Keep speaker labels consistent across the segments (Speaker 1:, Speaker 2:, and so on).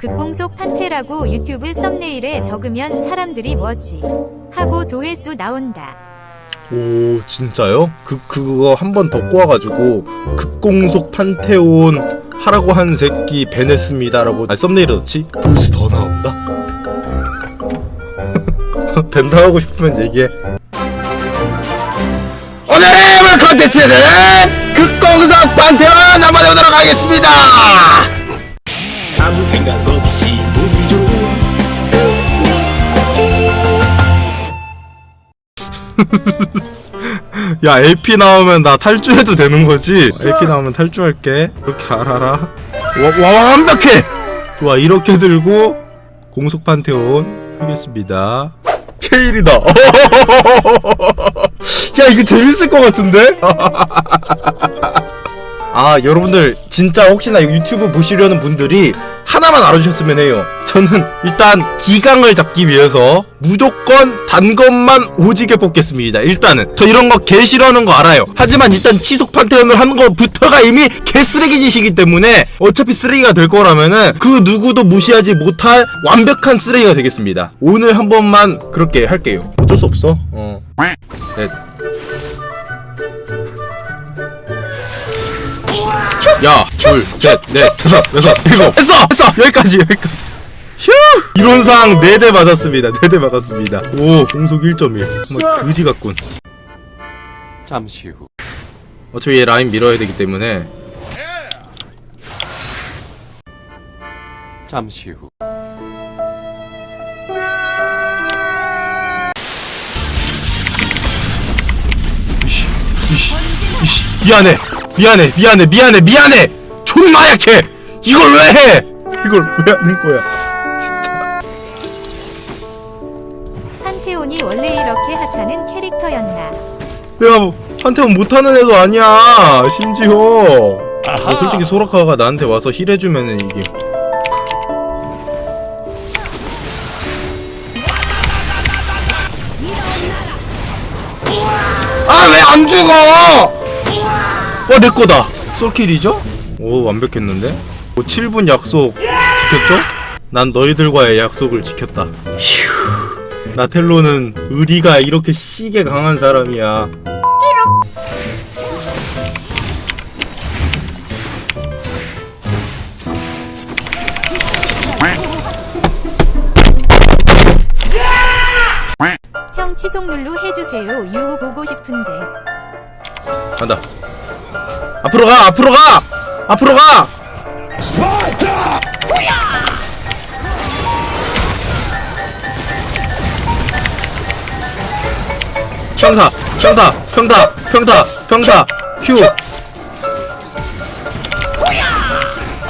Speaker 1: 극공속 판테라고 유튜브 썸네일에 적으면 사람들이 뭐지? 하고 조회수 나온다.
Speaker 2: 오 진짜요? 그 그거 한 번 더 꼬아가지고 극공속 판테온 하라고 한 새끼 밴했습니다라고 아 썸네일에 넣지? 조회수 더 나온다? 밴 당하고 싶으면 얘기해 오늘의 물 컨텐츠는 극공속 판테온 한번 해보도록 하겠습니다
Speaker 3: 아무 생각 없이 운이 좋은
Speaker 2: 야 AP 나오면 나 탈주해도 되는 거지? AP 나오면 탈주할게 이렇게 알아라 와, 와 완벽해! 좋아 이렇게 들고 공속 판테온 하겠습니다 케일이다 야 이거 재밌을 것 같은데? 아 여러분들 진짜 혹시나 유튜브 보시려는 분들이 하나만 알아주셨으면 해요. 저는 일단 기강을 잡기 위해서 무조건 단 것만 오지게 뽑겠습니다. 일단은. 저 이런 거 개 싫어하는 거 알아요. 하지만 일단 치속 판테온을 하는 것부터가 이미 개 쓰레기 짓이기 때문에 어차피 쓰레기가 될 거라면은 그 누구도 무시하지 못할 완벽한 쓰레기가 되겠습니다. 오늘 한 번만 그렇게 할게요. 어쩔 수 없어. 어. 네. 야, 둘, 셋, 넷, 다섯, 여섯, 일곱. 했어! 했어! 여기까지, 여기까지. 휴! 이론상 4대 맞았습니다. 4대 맞았습니다. 오, 공속 1.1. 정말 그지 같군.
Speaker 3: 잠시 후
Speaker 2: 어차피 얘 라인 밀어야 되기 때문에.
Speaker 3: 잠시 후
Speaker 2: 미안해. 미안해. 미안해. 미안해. 미안해. 존나 약해. 이걸 왜 해? 이걸 왜 하는 거야? 진짜.
Speaker 1: 판테온이 원래 이렇게 하찮은 캐릭터였나?
Speaker 2: 내가 뭐 한테는 못하는 애도 아니야. 심지어. 뭐 솔직히 소라카가 나한테 와서 힐해주면은 이게. 아 왜 안 죽어? 와 내 거다. 솔킬이죠? 오 완벽했는데? 뭐 7분 약속 지켰죠? 난 너희들과의 약속을 지켰다. 휴. 나텔로는 의리가 이렇게 씨게 강한 사람이야.
Speaker 1: 형 치속룰루 해주세요. 유 보고 싶은데.
Speaker 2: 간다. 앞으로 가, 앞으로 가, 앞으로 가. 평타, 평타, 평타, 평타, 평타, 큐.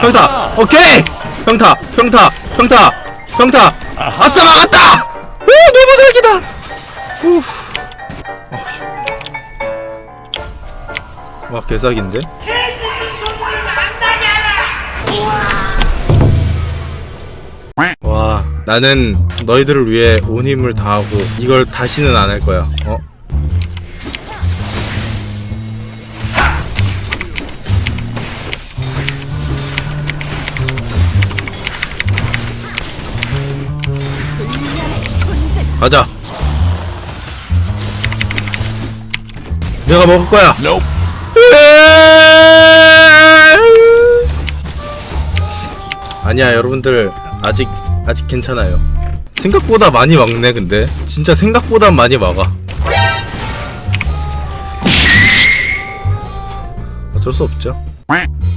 Speaker 2: 평타, 오케이. 평타, 평타, 평타, 평타. 아싸 막았다. 오 너무 사기다. 개사기인데? 와 나는 너희들을 위해 온 힘을 다하고 이걸 다시는 안 할 거야 어? 가자 내가 먹을 거야 아니야 여러분들. 아직 아직 괜찮아요. 생각보다 많이 막네 근데. 진짜 생각보다 많이 막아. 어쩔 수 없죠.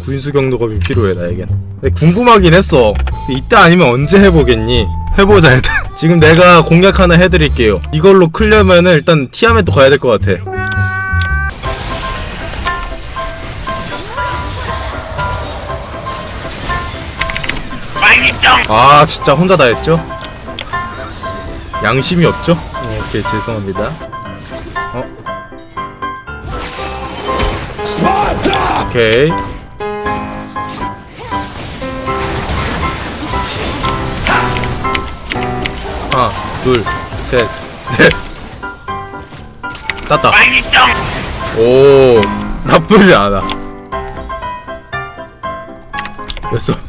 Speaker 2: 구인수 경도검이 필요해 나에겐? 근데 궁금하긴 했어. 이때 아니면 언제 해보겠니? 해보자 일단. 지금 내가 공략 하나 해드릴게요. 이걸로 클려면은 일단 티아멧도 가야 될 것 같아 아 진짜 혼자 다 했죠? 양심이 없죠? 어, 오케이 죄송합니다 어? 오케이 하나 둘셋넷 땄다 오 나쁘지 않아 됐어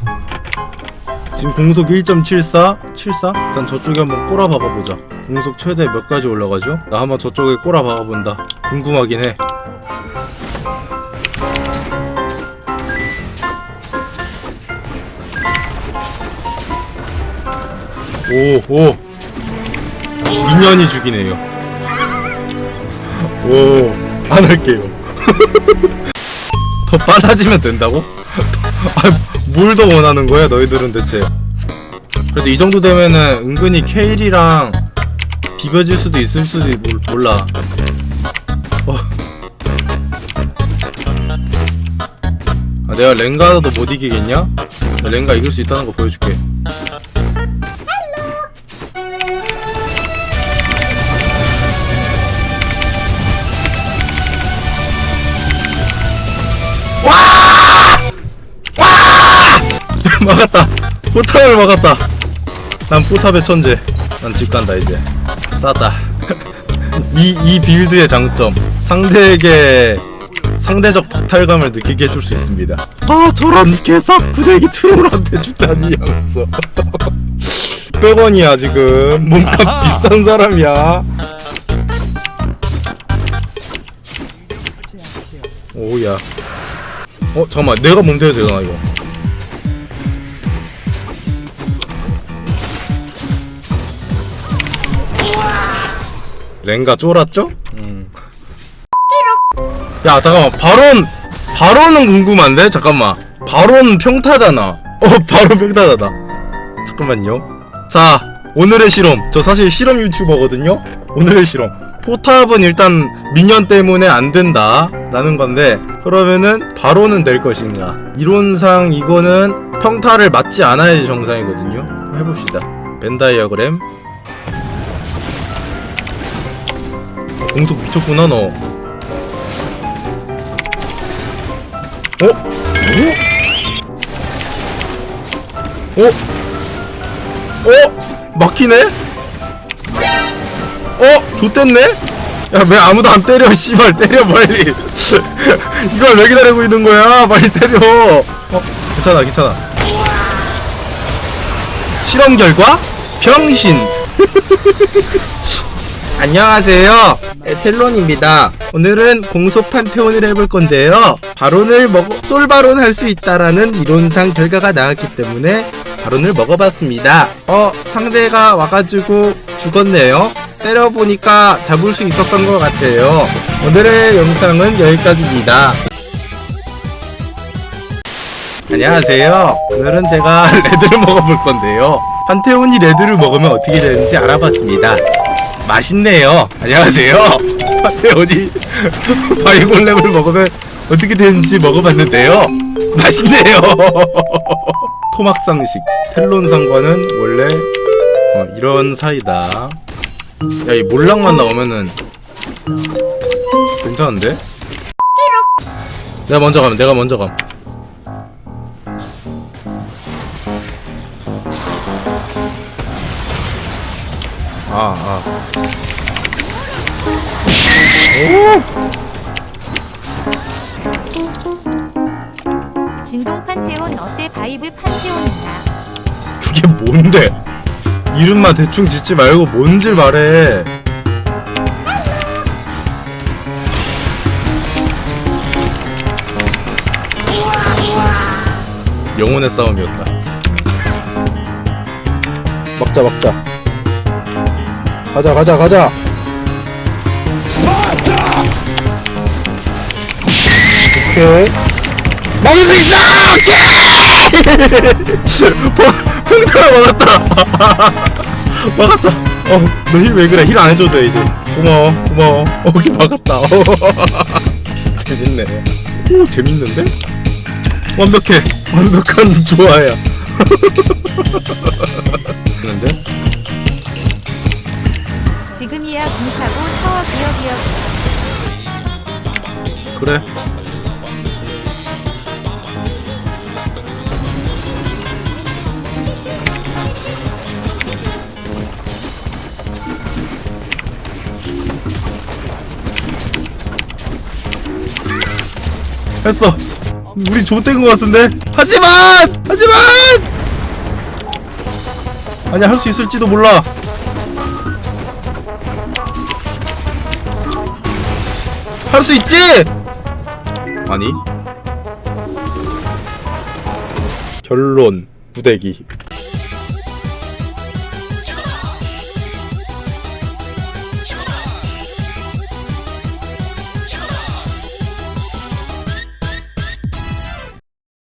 Speaker 2: 지금 공속 1.74? 74? 일단 저쪽에 한번 꼬라 박아 보자 공속 최대 몇 가지 올라가죠? 나 한번 저쪽에 꼬라 박아 본다 궁금하긴 해 오, 오. 미년이 죽이네요. 오, 안 할게요. 더 빨라지면 된다고? 아, 뭘 더 원하는 거야, 너희들은 대체? 그래도 이 정도 되면은 은근히 케일이랑 비벼질 수도 있을 수도 몰- 몰라. 어. 아, 내가 랭가도 못 이기겠냐? 나 랭가 이길 수 있다는 거 보여줄게. 막았다. 포탑을 막았다. 난 포탑의 천재. 난 집 간다 이제. 싸다. 이, 이 빌드의 장점. 상대에게 상대적 박탈감을 느끼게 해줄 수 있습니다. 아 저런 개삽 구데기 트롤한테 주다니 하면서. 100원이야 지금. 몸값 비싼 사람이야. 오야. 어 잠깐만 내가 몸대도 되잖아 이거. 랭가 쫄았죠? 음. 야 잠깐만. 발언 발언은 궁금한데? 잠깐만. 발언 평타잖아. 어 바로 평타잖아. 잠깐만요. 자 오늘의 실험. 저 사실 실험 유튜버거든요. 오늘의 실험. 포탑은 일단 미년 때문에 안 된다 라는 건데 그러면은 바로는 될 것인가? 이론상 이거는 평타를 맞지 않아야지 정상이거든요. 해봅시다. 벤 다이어그램 공속 미쳤구나 너. 어? 어? 어? 어? 막히네? 어? 좋댔네? 야 왜 아무도 안 때려 씨발 때려 빨리 이걸 왜 기다리고 있는 거야 빨리 때려 어? 괜찮아 괜찮아 실험 결과? 병신 안녕하세요. 에텔론입니다. 오늘은 공속 판테온을 해볼 건데요. 바론을 먹어, 솔바론 할 수 있다라는 이론상 결과가 나왔기 때문에 바론을 먹어봤습니다. 어, 상대가 와가지고 죽었네요. 때려보니까 잡을 수 있었던 것 같아요. 오늘의 영상은 여기까지입니다. 안녕하세요. 오늘은 제가 레드를 먹어볼 건데요. 판테온이 레드를 먹으면 어떻게 되는지 알아봤습니다. 맛있네요. 안녕하세요. 판테온이 바이골렘을 먹으면 어떻게 되는지 먹어봤는데요. 맛있네요. 토막상식 텔론상과는 원래 어, 이런 사이다. 야, 이 몰락만 나오면은 괜찮은데? 내가 먼저 가면 내가 먼저 감. 아, 아.
Speaker 1: 진동 판테온 어때 바이브 판테온이다.
Speaker 2: 그게 뭔데? 이름만 대충 짓지 말고 뭔지 말해. 영혼의 싸움이었다. 막자 막자. 가자 가자 가자. 오케이. 막을 수 있어! 평타를 막았다! 막았다! 어, 너 힐 왜 그래? 힐 안 해줘도 돼, 이제. 고마워, 고마워. 어, 오케이, 막았다. 어. 재밌네. 오, 재밌는데? 완벽해. 완벽한 조화야. 근데?
Speaker 1: 지금이야 궁타고 타워 기억이여.
Speaker 2: 그래. 했어. 우리 좆된 것 같은데. 하지만! 하지만! 아니 할 수 있을지도 몰라 할 수 있지? 아니. 결론 부대기